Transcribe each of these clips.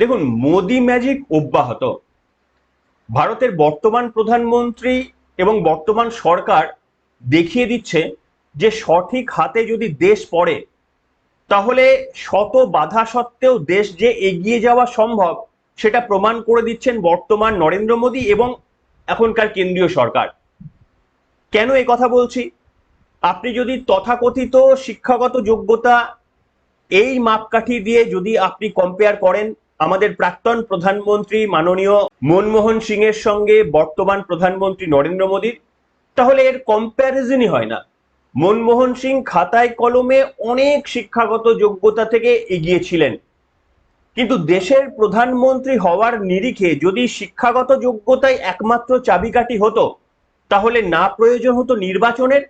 দেখুন, মোদি ম্যাজিক অব্যাহত। ভারতের বর্তমান প্রধানমন্ত্রী এবং বর্তমান সরকার দেখিয়ে দিচ্ছে যে সঠিক হাতে যদি দেশ পড়ে, তাহলে শত বাধা সত্ত্বেও দেশ যে এগিয়ে যাওয়া সম্ভব, সেটা প্রমাণ করে দিচ্ছেন বর্তমান নরেন্দ্র মোদী এবং এখনকার কেন্দ্রীয় সরকার। কেন এই কথা বলছি? আপনি যদি তথাকথিত শিক্ষাগত যোগ্যতা এই মাপকাঠি দিয়ে যদি আপনি কম্পেয়ার করেন আমাদের প্রাক্তন প্রধানমন্ত্রী মাননীয় মনমোহন সিং এর সঙ্গে বর্তমান প্রধানমন্ত্রী নরেন্দ্র মোদীর, তাহলে এর কম্প্যারিজনই হয় না। মনমোহন সিং খাতায় কলমে অনেক শিক্ষাগত যোগ্যতা থেকে এগিয়ে ছিলেন কিন্তু দেশের প্রধানমন্ত্রী হওয়ার নিরিখে যদি শিক্ষাগত যোগ্যতাই একমাত্র চাবিকাঠি হতো, তাহলে না প্রয়োজন হতো নির্বাচনের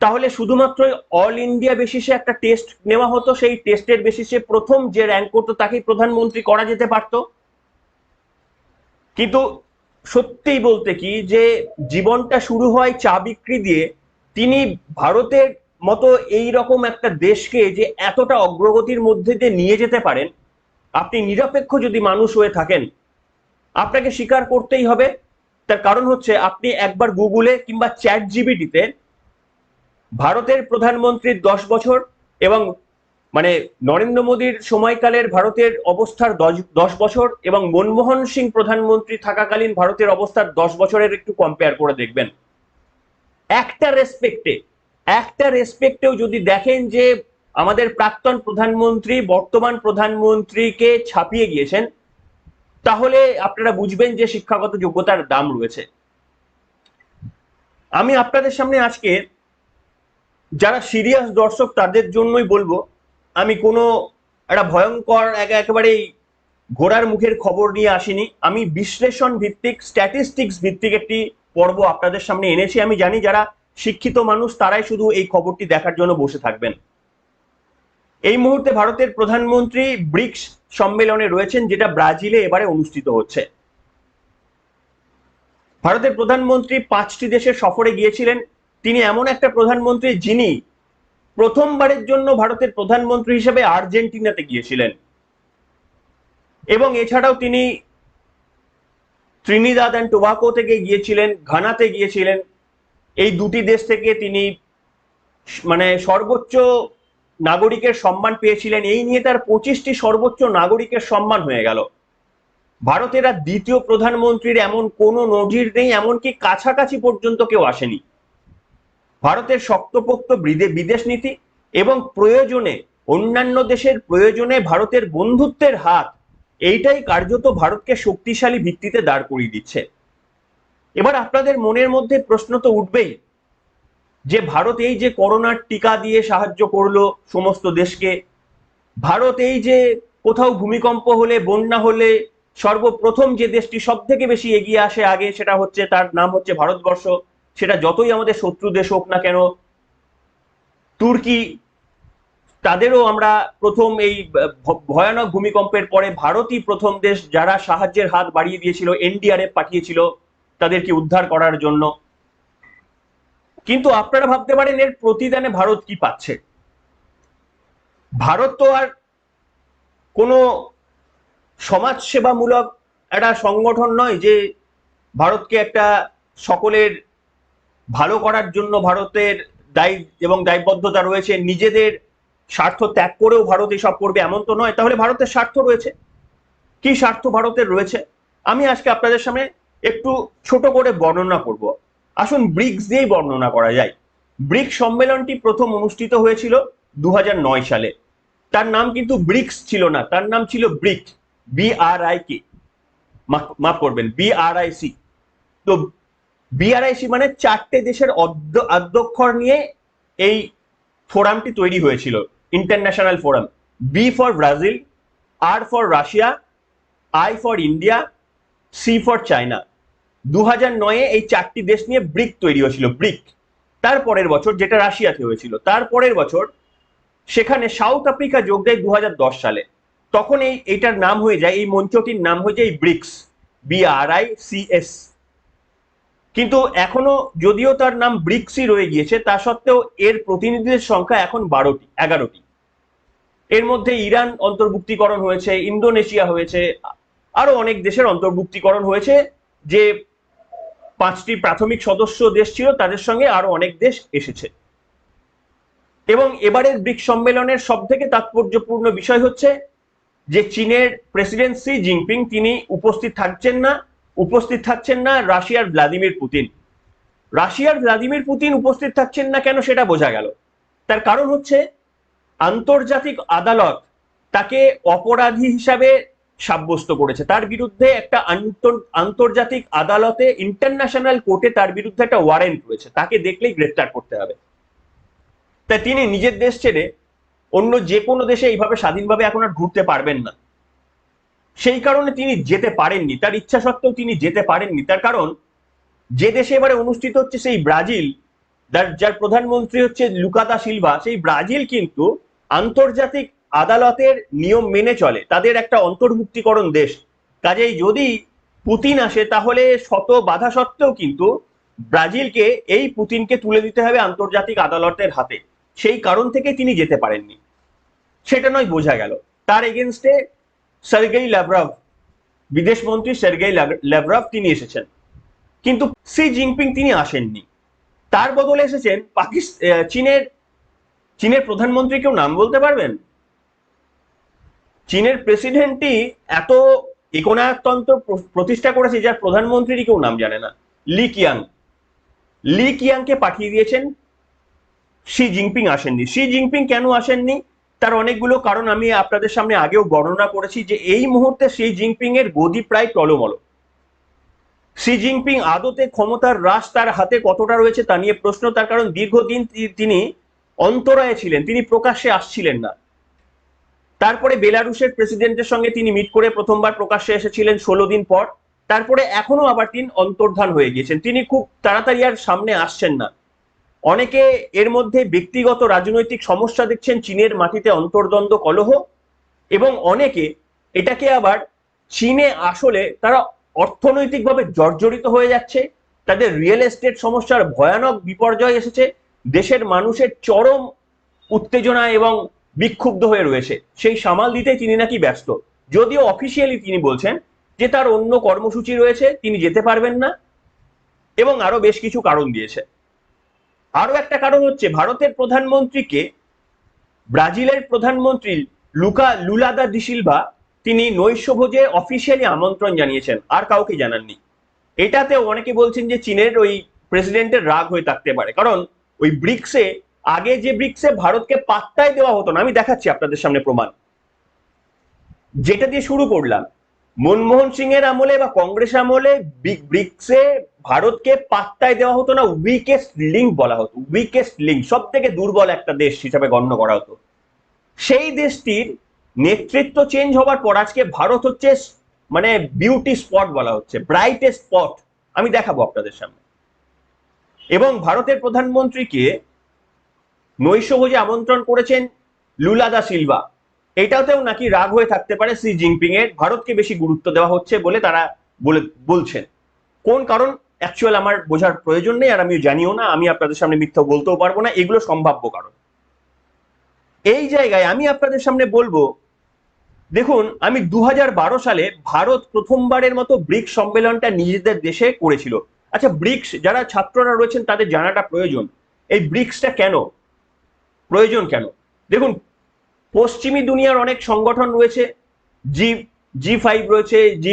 তাহলে শুধুমাত্র অল ইন্ডিয়া বেসিসে একটা টেস্ট নেওয়া হতো, সেই টেস্টের বেসিসে প্রথম যে র্যাঙ্ক করতো তাকেই প্রধানমন্ত্রী করা যেতে পারত। কিন্তু সত্যিই বলতে কি যে জীবনটা শুরু হয় চা বিক্রি দিয়ে, তিনি ভারতের মতো এই রকম একটা দেশকে যে এতটা অগ্রগতির মধ্যে দিয়ে নিয়ে যেতে পারেন, আপনি নিরপেক্ষ যদি মানুষ হয়ে থাকেন, আপনাকে স্বীকার করতেই হবে। তার কারণ হচ্ছে আপনি একবার গুগলে কিংবা চ্যাট জিবিটিতে ভারতের প্রধানমন্ত্রীর দশ বছর এবং মানে নরেন্দ্র মোদীর সময়কালের ভারতের অবস্থার দশ- বছর এবং মনমোহন সিং প্রধানমন্ত্রী থাকাকালীন ভারতের অবস্থার দশ বছরের একটু কম্পেয়ার করে দেখবেন। একটা রেসপেক্টে একটা রেসপেক্টেও যদি দেখেন যে আমাদের প্রাক্তন প্রধানমন্ত্রী, বর্তমান প্রধানমন্ত্রীকে ছাপিয়ে গিয়েছেন, তাহলে আপনারা বুঝবেন যে শিক্ষাগত যোগ্যতার দাম রয়েছে। আমি আপনাদের সামনে আজকে যারা সিরিয়াস দর্শক, তাদের জন্যই বলব, আমি কোনো একটা ভয়ঙ্কর এক একেবারেই ঘোড়ার মুখের খবর নিয়ে আসিনি। আমি বিশ্লেষণ ভিত্তিক স্ট্যাটিস্টিক্স ভিত্তিক একটি পর্ব আপনাদের সামনে এনেছি। আমি জানি যারা শিক্ষিত মানুষ, তারাই শুধু এই খবরটি দেখার জন্য বসে থাকবেন। এই মুহূর্তে ভারতের প্রধানমন্ত্রী ব্রিক্স সম্মেলনে রয়েছেন, যেটা ব্রাজিলে এবারে অনুষ্ঠিত হচ্ছে। ভারতের প্রধানমন্ত্রী পাঁচটি দেশের সফরে গিয়েছিলেন। তিনি এমন একটা প্রধানমন্ত্রী যিনি প্রথমবারের জন্য ভারতের প্রধানমন্ত্রী হিসেবে আর্জেন্টিনাতে গিয়েছিলেন। এবং এছাড়াও তিনি ত্রিনিদাদ অ্যান্ড টোবাকো থেকে গিয়েছিলেন, ঘানাতে গিয়েছিলেন। এই দুটি দেশ থেকে তিনি মানে সর্বোচ্চ নাগরিকের সম্মান পেয়েছিলেন। এই নিয়ে তার পঁচিশটি সর্বোচ্চ নাগরিকের সম্মান হয়ে গেল। ভারতের দ্বিতীয় প্রধানমন্ত্রীর এমন কোনো নজির নেই, এমনকি কাছাকাছি পর্যন্ত কেউ আসেনি। ভারতের শক্তপোক্ত বিদে- বিদেশ নীতি এবং প্রয়োজনে, অন্যান্য দেশের প্রয়োজনে ভারতের বন্ধুত্বের হাত, এইটাই কার্যত ভারতকে শক্তিশালী ভিত্তিতে দাঁড় করিয়ে দিচ্ছে। এবার আপনাদের মনের মধ্যে প্রশ্ন তো উঠবেই যে ভারত এই যে করোনার টিকা দিয়ে সাহায্য করল সমস্ত দেশকে, ভারত এই যে কোথাও ভূমিকম্প হলে, বন্যা হলে সর্বপ্রথম যে দেশটি সব থেকে বেশি এগিয়ে আসে আগে সেটা হচ্ছে, তার নাম হচ্ছে ভারতবর্ষ। সেটা যতই আমাদের শত্রু দেশ হোক না কেন, তুর্কি, তাদেরও আমরা প্রথম এই ভয়ানক ভূমিকম্পের পরে ভারতই প্রথম দেশ যারা সাহায্যের হাত বাড়িয়ে দিয়েছিল, এনডিআরএফ পাঠিয়েছিল তাদেরকে উদ্ধার করার জন্য। কিন্তু আপনারা ভাবতে পারেন এর প্রতিদানে ভারত কি পাচ্ছে? ভারত তো আর কোনো সমাজসেবামূলক একটা সংগঠন নয় যে ভারতকে একটা সকলের ভালো করার জন্য ভারতের দায়ী এবং দায়বদ্ধতা রয়েছে, নিজেদের স্বার্থ ত্যাগ করেও ভারত এসব করবে এমন তো নয়। তাহলে ভারতের স্বার্থ রয়েছে? কি স্বার্থ ভারতের রয়েছে? আমি আজকে আপনাদের সামনে একটু ছোট করে বর্ণনা করব। আসুন ব্রিক্স দিয়েই বর্ণনা করা যায়। ব্রিক্স সম্মেলনটি প্রথম অনুষ্ঠিত হয়েছিল দু হাজার নয় সালে। তার নাম কিন্তু ব্রিক্স ছিল না, তার নাম ছিল BRIC B R I K. মাফ করবেন, বি আর আই সি। তো বিআরআইসি মানে চারটে দেশের অধ্যক্ষর নিয়ে এই ফোরামটি তৈরি হয়েছিল international forum B for Brazil R for Russia I for India C for China দু হাজার নয়ে এই চারটি দেশ নিয়ে ব্রিক তৈরি হয়েছিল ব্রিক তারপরের বছর যেটা রাশিয়াতে হয়েছিল, তার পরের বছর সেখানে সাউথ আফ্রিকা যোগ দেয় দু হাজার দশ সালে। তখন এই এটার নাম হয়ে যায়, এই মঞ্চটির নাম হয়ে যায় ব্রিক্স বিআরআই সিএস কিন্তু এখনও যদিও তার নাম ব্রিক্সই রয়ে গিয়েছে, তা সত্ত্বেও এর প্রতিনিধিদের সংখ্যা এখন বারোটি, এগারোটি। এর মধ্যে ইরান অন্তর্ভুক্তিকরণ হয়েছে, ইন্দোনেশিয়া হয়েছে আরও অনেক দেশের অন্তর্ভুক্তিকরণ হয়েছে, যে পাঁচটি প্রাথমিক সদস্য দেশ ছিল, তাদের সঙ্গে আরও অনেক দেশ এসেছে। এবং এবারের ব্রিক্স সম্মেলনের সব থেকে তাৎপর্যপূর্ণ বিষয় হচ্ছে যে চীনের প্রেসিডেন্ট সি জিনপিং, তিনি উপস্থিত থাকছেন না উপস্থিত থাকছেন না রাশিয়ার ভ্লাদিমির পুতিন। রাশিয়ার ভ্লাদিমির পুতিন উপস্থিত থাকছেন না কেন সেটা বোঝা গেল। তার কারণ হচ্ছে আন্তর্জাতিক আদালত তাকে অপরাধী হিসাবে সাব্যস্ত করেছে। তার বিরুদ্ধে একটা আন্তর্জাতিক আদালতে ইন্টারন্যাশনাল কোর্টে তার বিরুদ্ধে একটা ওয়ারেন্ট রয়েছে। তাকে দেখলেই গ্রেফতার করতে হবে। তাই তিনি নিজের দেশ ছেড়ে অন্য যে কোনো দেশে এইভাবে স্বাধীনভাবে এখন আর ঘুরতে পারবেন না। সেই কারণে তিনি যেতে পারেননি। তার ইচ্ছা সত্ত্বেও তিনি যেতে পারেননি। তার কারণ, যে দেশে এবারে অনুষ্ঠিত হচ্ছে সেই ব্রাজিল, যার প্রধানমন্ত্রী হচ্ছে লুকাদা সিলভা, সেই ব্রাজিল কিন্তু আন্তর্জাতিক আদালতের নিয়ম মেনে চলে। তাদের একটা অন্তর্ভুক্তিকরণ দেশ। কাজেই যদি পুতিন আসে, তাহলে শত বাধা সত্ত্বেও কিন্তু ব্রাজিলকে এই পুতিনকে তুলে দিতে হবে আন্তর্জাতিক আদালতের হাতে। সেই কারণ থেকে তিনি যেতে পারেননি। সেটা নয়, বোঝা গেল। তার এগেনস্টে সার্গেই ল্যাভরভ বিদেশ মন্ত্রী সার্গেই ল্যাভরভ তিনি এসেছেন। কিন্তু সি জিনপিং তিনি আসেননি। তার বদলে এসেছেন পাকিস্তান চীনের চীনের প্রধানমন্ত্রী কেউ নাম বলতে পারবেন? চীনের প্রেসিডেন্টই এত একনায়কতন্ত্র প্রতিষ্ঠা করেছে যার প্রধানমন্ত্রীরই কেউ নাম জানে না। লি কিয়াং লি কিয়াংকে পাঠিয়ে দিয়েছেন। শি জিনপিং আসেননি। শি জিনপিং কেন আসেননি? তার অনেকগুলো কারণ আমি আপনাদের সামনে আগেও বর্ণনা করেছি যে এই মুহূর্তে শি জিনপিং এর গদি প্রায় টলমল। শি জিনপিং আদতে ক্ষমতার হ্রাস তার হাতে কতটা রয়েছে তা নিয়ে প্রশ্ন, তার কারণ দীর্ঘদিন তিনি অন্তরায়ে ছিলেন, তিনি প্রকাশ্যে আসছিলেন না। তারপরে বেলারুশের প্রেসিডেন্টের সঙ্গে তিনি মিট করে প্রথমবার প্রকাশ্যে এসেছিলেন ষোলো দিন পর। তারপরে এখনও আবার তিনি অন্তর্ধান হয়ে গিয়েছেন। তিনি খুব তাড়াতাড়ি আর সামনে আসছেন না। অনেকে এর মধ্যে ব্যক্তিগত রাজনৈতিক সমস্যা দেখছেন, চীনের মাটিতে অন্তর্দ্বন্দ্ব, কলহ, এবং অনেকে এটাকে আবার চীনে আসলে তারা অর্থনৈতিকভাবে জর্জরিত হয়ে যাচ্ছে। তাদের রিয়েল এস্টেট সমস্যার ভয়ানক বিপর্যয় এসেছে। দেশের মানুষের চরম উত্তেজনা এবং বিক্ষুব্ধ হয়ে রয়েছে। সেই সামাল দিতে তিনি নাকি ব্যস্ত। যদিও অফিসিয়ালি তিনি বলছেন যে তার অন্য কর্মসূচি রয়েছে, তিনি যেতে পারবেন না, এবং আরও বেশ কিছু কারণ দিয়েছে। আরও একটা কারণ হচ্ছে ভারতের প্রধানমন্ত্রীকে ব্রাজিলের প্রধানমন্ত্রী লুকা লুলাদা ডিসিলভা তিনি নৈশভোজে অফিসিয়ালি আমন্ত্রণ জানিয়েছেন, আর কাউকে জানাননি। এটাতে অনেকে বলছেন যে চীনের ওই প্রেসিডেন্টের রাগ হয়ে থাকতে পারে। কারণ ওই ব্রিক্সে, আগে যে ব্রিক্সে ভারতকে পাত্তাই দেওয়া হতো না, আমি দেখাচ্ছি আপনাদের সামনে প্রমাণ। যেটা দিয়ে শুরু করলাম মনমোহন সিং এর আমলে বা কংগ্রেস আমলে ব্রিক- ব্রিক্সে ভারতকে পাত্তায় দেওয়া হতো না উইকেস্ট লিঙ্ক বলা হতো উইকেস্ট লিঙ্ক সব থেকে দুর্বল একটা দেশ হিসাবে গণ্য করা হতো। সেই দেশটির নেতৃত্ব চেঞ্জ হবার পর আজকে ভারত হচ্ছে মানে বিউটি স্পট বলা হচ্ছে ব্রাইটেস্ট স্পট আমি দেখাবো আপনাদের সামনে। এবং ভারতের প্রধানমন্ত্রীকে নৈশভোজে আমন্ত্রণ করেছেন লুলাদা সিলভা। এটাতেও নাকি রাগ হয়ে থাকতে পারে সি জিনপিং এর। ভারতকে বেশি গুরুত্ব দেওয়া হচ্ছে বলে তারা বলে, বলছেন। কোন কারণ? অ্যাকচুয়াল আমার বোঝার প্রয়োজন নেই আর আমিও জানিও না। আমি আপনাদের সামনে মিথ্যা বলতেও পারব না। এগুলো সম্ভাব্য কারণ। এই জায়গায় আমি আপনাদের সামনে বলব, দেখুন, আমি দু হাজার বারো সালে ভারত প্রথমবারের মতো ব্রিক্স সম্মেলনটা নিজেদের দেশে করেছিল। আচ্ছা ব্রিক্স যারা ছাত্ররা রয়েছেন তাদের জানাটা প্রয়োজন। এই ব্রিক্সটা কেন? প্রয়োজন কেন? দেখুন পশ্চিমী দুনিয়ার অনেক সংগঠন রয়েছে জি জি ফাইভ রয়েছে জি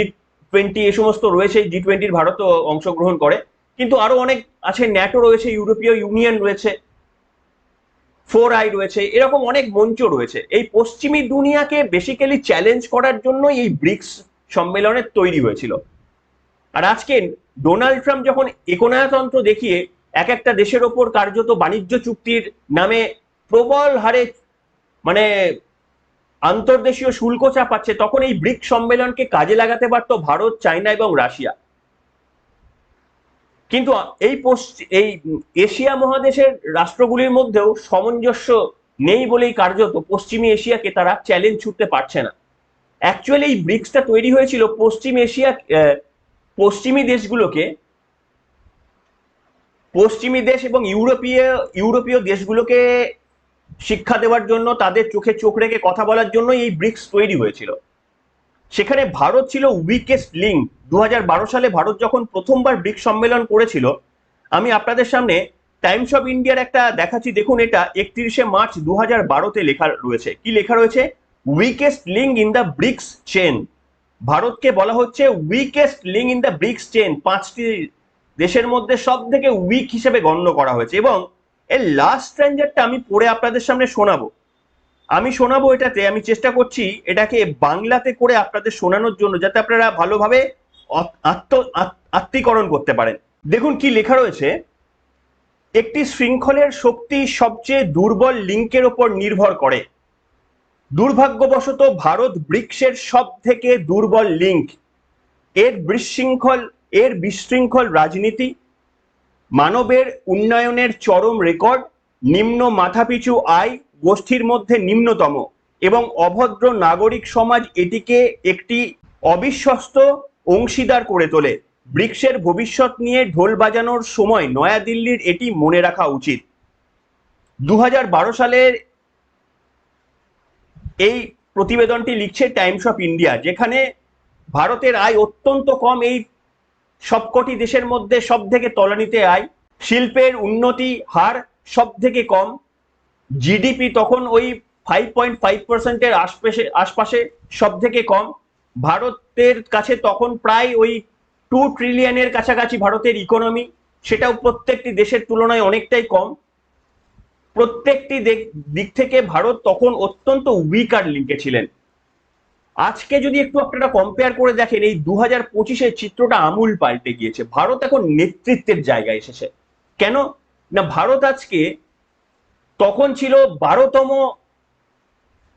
টোয়েন্টি এ সমস্ত রয়েছে জি টোয়েন্টির ভারতও অংশগ্রহণ করে। কিন্তু আরও অনেক আছে ন্যাটো রয়েছে ইউরোপীয় ইউনিয়ন রয়েছে ফোর আই রয়েছে, এরকম অনেক মঞ্চ রয়েছে। এই পশ্চিমী দুনিয়াকে বেসিক্যালি চ্যালেঞ্জ করার জন্য এই ব্রিক্স সম্মেলনের তৈরি হয়েছিল। আর আজকে ডোনাল্ড ট্রাম্প যখন একনায়তন্ত্র দেখিয়ে এক একটা দেশের ওপর কার্যত বাণিজ্য চুক্তির নামে প্রবল হারে মানে আন্তর্দেশীয় শুল্ক চাপাচ্ছে, তখন এই ব্রিক্স সম্মেলনকে কাজে লাগাতে পারত ভারত, চায়না এবং রাশিয়া। কিন্তু এই এই এশিয়া মহাদেশের রাষ্ট্রগুলির মধ্যেও সামঞ্জস্য নেই বলেই কার্যত পশ্চিমী এশিয়াকে তারা চ্যালেঞ্জ ছুটতে পারছে না। অ্যাকচুয়ালি এই ব্রিক্সটা তৈরি হয়েছিল পশ্চিম এশিয়া পশ্চিমী দেশগুলোকে, পশ্চিমী দেশ এবং ইউরোপীয় ইউরোপীয় দেশগুলোকে শিক্ষা দেওয়ার জন্য, তাদের চোখে চোখ রেখে কথা বলার জন্য এই ব্রিক্স তৈরি হয়েছিল। সেখানে ভারত ছিল উইকেস্ট লিঙ্ক দু হাজার বারো সালে ভারত যখন প্রথমবার ব্রিক্স সম্মেলন করেছিল, আমি আপনাদের সামনে টাইমস অফ ইন্ডিয়ার একটা দেখাচ্ছি। দেখুন এটা, একত্রিশে মার্চ দু হাজার বারোতে লেখা রয়েছে। কি লেখা রয়েছে? Weakest link in the BRICS chain ভারতকে বলা হচ্ছে weakest link in the BRICS chain পাঁচটি দেশের মধ্যে সব থেকে উইক হিসেবে গণ্য করা হয়েছে এবং এর লাস্ট স্ট্রেঞ্জারটা আমি পড়ে আপনাদের সামনে শোনাবো। আমি শোনাবো এটাতে, আমি চেষ্টা করছি এটাকে বাংলাতে করে আপনাদের শোনানোর জন্য যাতে আপনারা ভালোভাবে আত্ম, আত- আত্মীকরণ করতে পারেন। দেখুন কি লেখা রয়েছে, একটি শৃঙ্খলের শক্তি সবচেয়ে দুর্বল লিঙ্কের ওপর নির্ভর করে। দুর্ভাগ্যবশত ভারত ব্রিক্সের সব থেকে দুর্বল লিঙ্ক। এর বিশৃঙ্খল এর বিশৃঙ্খল রাজনীতি মানবের উন্নয়নের চরম রেকর্ড, নিম্ন মাথাপিছু আয়, গোষ্ঠীর মধ্যে নিম্নতম এবং অভদ্র নাগরিক সমাজ এটিকে একটি অবিশ্বস্ত অংশীদার করে তোলে। ব্রিক্সের ভবিষ্যৎ নিয়ে ঢোল বাজানোর সময় নয়াদিল্লির এটি মনে রাখা উচিত। দু হাজার বারো সালের এই প্রতিবেদনটি লিখছে টাইমস অফ ইন্ডিয়া, যেখানে ভারতের আয় অত্যন্ত কম। এই সবকটি দেশের মধ্যে সব থেকে তলানিতে আয়। শিল্পের উন্নতি হার সব থেকে কম জিডিপি তখন ওই ফাইভ পয়েন্ট ফাইভ পার্সেন্টের আশপাশে আশপাশে সব থেকে কম। ভারতের কাছে তখন প্রায় ওই টু ট্রিলিয়নের কাছাকাছি ভারতের ইকোনমি সেটাও প্রত্যেকটি দেশের তুলনায় অনেকটাই কম। প্রত্যেকটি দিক- থেকে ভারত তখন অত্যন্ত উইকার লিঙ্কে ছিলেন। আজকে যদি একটু আপনারা কম্পেয়ার করে দেখেন, এই দু হাজার পঁচিশের চিত্রটা আমূল পাল্টে গিয়েছে। ভারত এখন নেতৃত্বের জায়গায় এসেছে। কেন? না, ভারত আজকে তখন ছিল বারোতম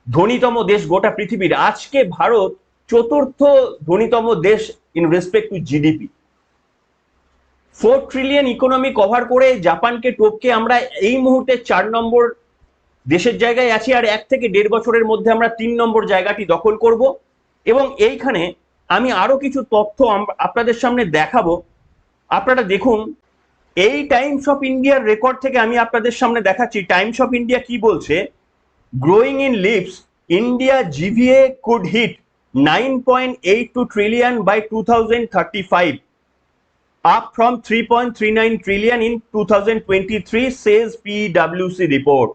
ধনীতম দেশ গোটা পৃথিবীর। আজকে ভারত চতুর্থ ধনীতম দেশ in respect to GDP four trillion economy cover করে জাপানকে টপকে আমরা এই মুহূর্তে চার নম্বর দেশের জায়গায় আছি আর এক থেকে দেড় বছরের মধ্যে আমরা তিন নম্বর জায়গাটি দখল করব। এবং এইখানে আমি আরও কিছু তথ্য আপনাদের সামনে দেখাবো। আপনারা দেখুন এই টাইমস অফ ইন্ডিয়ার রেকর্ড থেকে আমি আপনাদের সামনে দেখাচ্ছি। টাইমস অফ ইন্ডিয়া কি বলছে? Growing in lips, India GVA could hit 9.82 trillion three 2035, up from 3.39 trillion in 2023, says PwC report. পিডাব্লিউসি রিপোর্ট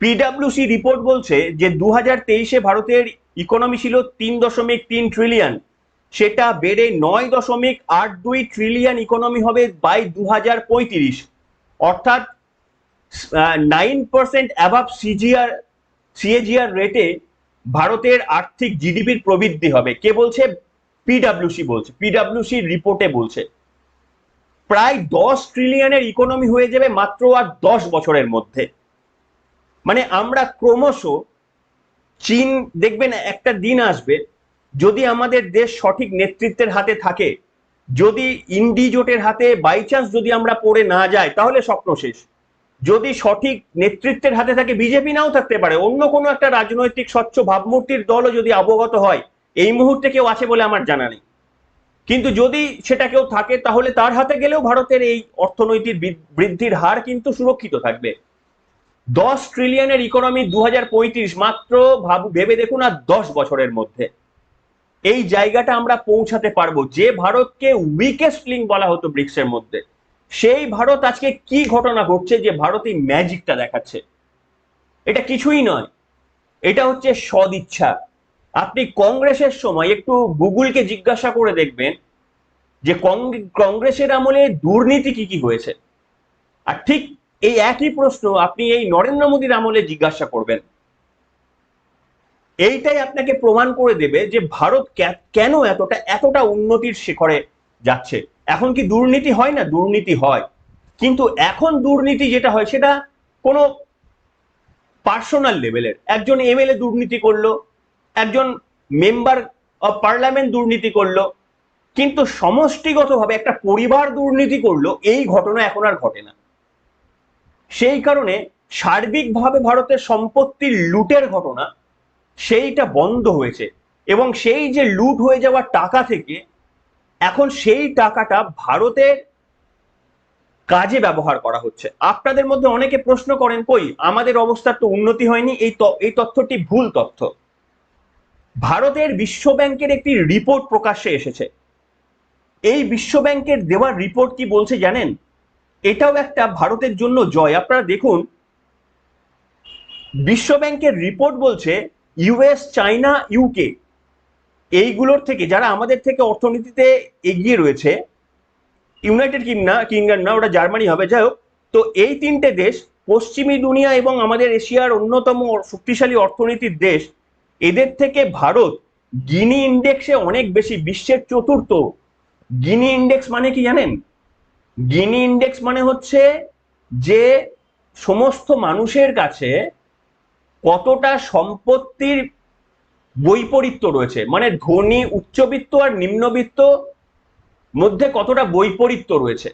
বলছে যে দু হাজার তেইশে ভারতের ইকোনমি ছিল তিন দশমিক তিন ট্রিলিয়ন সেটা বেড়ে নয় দশমিক আট দুই ট্রিলিয়ন ইকোনমি হবে বাই দু হাজার পঁয়ত্রিশ। অর্থাৎ নাইন পার্সেন্ট অ্যাভাব সিজিআর সিএজিআর রেটে ভারতের আর্থিক জিডিপির প্রবৃদ্ধি হবে। কে বলছে? পিডাব্লিউসি বলছে। পিডাব্লিউসি রিপোর্টে বলছে। প্রায় দশ ট্রিলিয়নের ইকোনমি হয়ে যাবে মাত্র আর দশ বছরের মধ্যে। মানে আমরা ক্রমশ চীন, দেখবেন একটা দিন আসবে, যদি আমাদের দেশ সঠিক নেতৃত্বের হাতে থাকে, যদি ইন্ডি জোটের হাতে বাই চান্স যদি আমরা পড়ে না যাই, তাহলে স্বপ্ন শেষ। যদি সঠিক নেতৃত্বের হাতে থাকে, বিজেপি নাও থাকতে পারে। অন্য কোনো একটা রাজনৈতিক স্বচ্ছ ভাবমূর্তির দলও যদি অবগত হয়, এই মুহূর্তে কেউ আছে বলে আমার জানা নেই। কিন্তু যদি সেটা কেউ থাকে, তাহলে তার হাতে গেলেও ভারতের এই অর্থনৈতিক বৃদ্ধির হার কিন্তু সুরক্ষিত থাকবে। দশ ট্রিলিয়নের ইকোনমি দুহাজার পঁয়ত্রিশ, মাত্র ভাব- ভেবে দেখুন আর দশ বছরের মধ্যে। এই জায়গাটা আমরা পৌঁছাতে পারব। যে ভারতকে উইকেস্ট লিঙ্ক বলা হতো ব্রিক্সের মধ্যে, সেই ভারত আজকে কি ঘটনা ঘটছে যে ভারত এই ম্যাজিকটা দেখাচ্ছে? এটা কিছুই নয়। এটা হচ্ছে সদিচ্ছা। আপনি কংগ্রেসের সময় একটু গুগলকে জিজ্ঞাসা করে দেখবেন যে কংগ্রেসের আমলে দুর্নীতি কি কি হয়েছে। আর ঠিক এই একই প্রশ্ন আপনি এই নরেন্দ্র মোদীর আমলে জিজ্ঞাসা করবেন। এইটাই আপনাকে প্রমাণ করে দেবে যে ভারত কেন এতটা এতটা উন্নতির শিখরে যাচ্ছে। এখন কি দুর্নীতি হয় না? দুর্নীতি হয়। কিন্তু এখন দুর্নীতি যেটা হয়, সেটা কোনো পার্সোনাল লেভেলের। একজন এমএলএ দুর্নীতি করল, একজন মেম্বার অফ পার্লামেন্ট দুর্নীতি করল, কিন্তু সমষ্টিগতভাবে একটা পরিবার দুর্নীতি করল, এই ঘটনা এখন আর ঘটে না। সেই কারণে সার্বিকভাবে ভারতের সম্পত্তির লুটের ঘটনা সেইটা বন্ধ হয়েছে এবং সেই যে লুট হয়ে যাওয়া টাকা থেকে এখন সেই টাকাটা ভারতের কাজে ব্যবহার করা হচ্ছে। আপনাদের মধ্যে অনেকে প্রশ্ন করেন, কই, আমাদের অবস্থার তো উন্নতি হয়নি, এই এই তথ্যটি ভুল তথ্য। ভারতের বিশ্ব ব্যাংকের একটি রিপোর্ট প্রকাশ্যে এসেছে। এই বিশ্ব ব্যাংকের দেওয়ার রিপোর্ট কি বলছে জানেন? এটাও একটা ভারতের জন্য জয়। আপনারা দেখুন বিশ্ব ব্যাংকের রিপোর্ট বলছে ইউএস চায়না ইউকে এইগুলোর থেকে, যারা আমাদের থেকে অর্থনীতিতে এগিয়ে রয়েছে ইউনাইটেড কিং না কিংডম না, ওটা জার্মানি হবে, যাই হোক, তো এই তিনটে দেশ, পশ্চিমী দুনিয়া এবং আমাদের এশিয়ার অন্যতম শক্তিশালী অর্থনীতির দেশ, এদের থেকে ভারত গিনি ইন্ডেক্সে অনেক বেশি, বিশ্বের চতুর্থ। গিনি ইন্ডেক্স মানে কি জানেন? গিনি ইন্ডেক্স মানে হচ্ছে যে সমস্ত মানুষের কাছে কতটা সম্পত্তির বৈপরীত্য রয়েছে। মানে ধনী, উচ্চবিত্ত আর নিম্নবিত্ত মধ্যে কতটা বৈপরীত্য রয়েছে।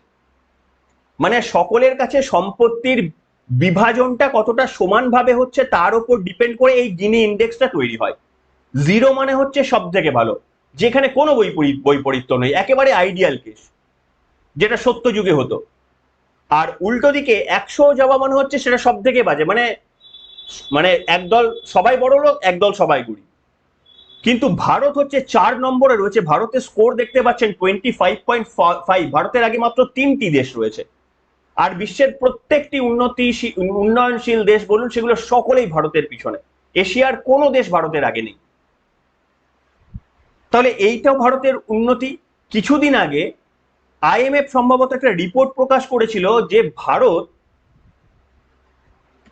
মানে সকলের কাছে সম্পত্তির বিভাজনটা কতটা সমানভাবে হচ্ছে তার উপর ডিপেন্ড করে এই গিনি ইন্ডেক্সটা তৈরি হয়। জিরো মানে হচ্ছে সব থেকে ভালো। যেখানে কোনো বৈপরীত বৈপরীত্য নেই। একেবারে আইডিয়াল কেস যেটা সত্য যুগে হতো। আর উল্টো দিকে একশো যাওয়া মানে হচ্ছে সেটা সব থেকে বাজে। মানে মানে একদল সবাই বড় লোক, একদল সবাই গুড়ি কিন্তু ভারত হচ্ছে চার নম্বরে রয়েছে। ভারতের স্কোর দেখতে পাচ্ছেন টোয়েন্টি ফাইভ পয়েন্ট ফাইভ ভারতের আগে মাত্র তিনটি দেশ রয়েছে। আর বিশ্বের প্রত্যেকটি উন্নতি উন্নয়নশীল দেশ বলুন, সেগুলো সকলেই ভারতের পিছনে। এশিয়ার কোনো দেশ ভারতের আগে নেই। তাহলে এইটাও ভারতের উন্নতি। কিছুদিন আগে আইএমএফ সম্ভবত একটা রিপোর্ট প্রকাশ করেছিল যে ভারত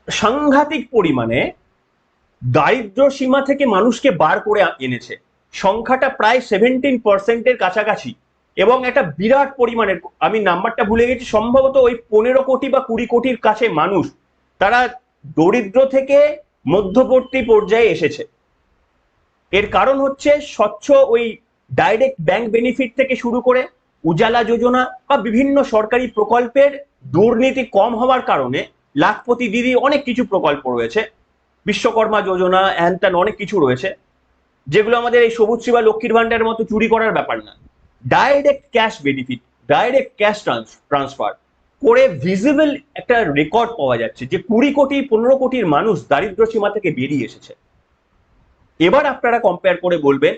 সাংঘাতিক পরিমাণে দারিদ্র সীমা থেকে মানুষকে বার করে এনেছে। সংখ্যাটা প্রায় সেভেন্টিন পার্সেন্টের কাছাকাছি এবং একটা বিরাট পরিমাণের, আমি নাম্বারটা ভুলে গেছি, সম্ভবত ওই পনেরো কোটি বা কুড়ি কোটির কাছে মানুষ, তারা দরিদ্র থেকে মধ্যবর্তী পর্যায়ে এসেছে। এর কারণ হচ্ছে স্বচ্ছ ওই ডাইরেক্ট ব্যাংক বেনিফিট থেকে শুরু করে উজালা যোজনা বা বিভিন্ন সরকারি প্রকল্পের দুর্নীতি কম হওয়ার কারণে লাখপতি দিদি অনেক কিছু প্রকল্প রয়েছে, বিশ্বকর্মা যোজনা হ্যান অনেক কিছু রয়েছে, যেগুলো আমাদের এই সবুজ সেবা লক্ষ্মীর ভান্ডারের মতো চুরি করার ব্যাপার না। Direct cash benefit direct cash transfer করে ভিজিবল একটা রেকর্ড পাওয়া যাচ্ছে যে কুড়ি কোটি, পনেরো কোটির মানুষ দারিদ্র সীমা থেকে বেরিয়ে এসেছে। এবার আপনারা কম্পেয়ার করে বলবেন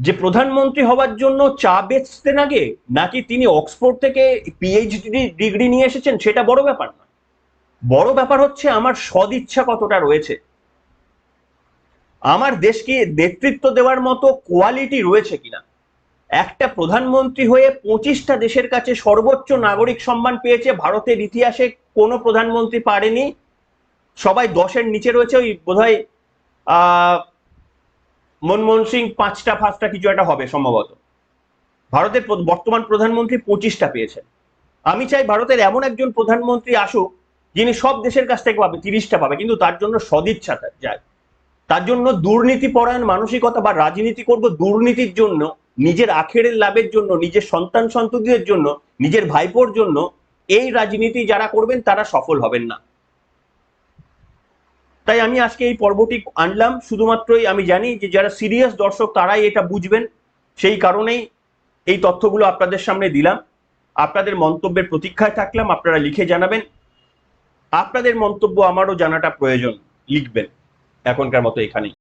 যে প্রধানমন্ত্রী হওয়ার জন্য চা বেচতেন আগে, নাকি তিনি অক্সফোর্ড থেকে পিএইচডি ডিগ্রি নিয়ে এসেছেন? সেটা বড় ব্যাপার না বড় ব্যাপার হচ্ছে আমার সদিচ্ছা কতটা রয়েছে। আমার দেশকে নেতৃত্ব দেওয়ার মতো কোয়ালিটি রয়েছে কিনা। একটা প্রধানমন্ত্রী হয়ে পঁচিশটা দেশের কাছে সর্বোচ্চ নাগরিক সম্মান পেয়েছে, ভারতের ইতিহাসে কোনো প্রধানমন্ত্রী পারেনি। সবাই দশের নিচে রয়েছে, ওই বোধহয়, আহ মনমোহন সিং পাঁচটা পাঁচটা কিছু একটা হবে সম্ভবত। ভারতের বর্তমান প্রধানমন্ত্রী পঁচিশটা পেয়েছেন। আমি চাই ভারতের এমন একজন প্রধানমন্ত্রী আসুক, যিনি সব দেশের কাছ থেকে পাবে, তিরিশটা পাবে, কিন্তু তার জন্য সদিচ্ছা যায় তার জন্য দুর্নীতি পরায়ণ মানসিকতা বা রাজনীতি করব দুর্নীতির জন্য, নিজের আখেরের লাভের জন্য, নিজের সন্তান সন্ততিদের জন্য, নিজের ভাইপোর জন্য, এই রাজনীতি যারা করবেন তারা সফল হবেন না। তাই আমি আজকে এই পর্বটি আনলাম। শুধুমাত্রই আমি জানি যে যারা সিরিয়াস দর্শক, তারাই এটা বুঝবেন। সেই কারণেই এই তথ্যগুলো আপনাদের সামনে দিলাম। আপনাদের মন্তব্যের প্রতীক্ষায় থাকলাম, আপনারা লিখে জানাবেন। আপনাদের মন্তব্য আমারও জানাটা প্রয়োজন, লিখবেন। এখনকার মতো এখানেই।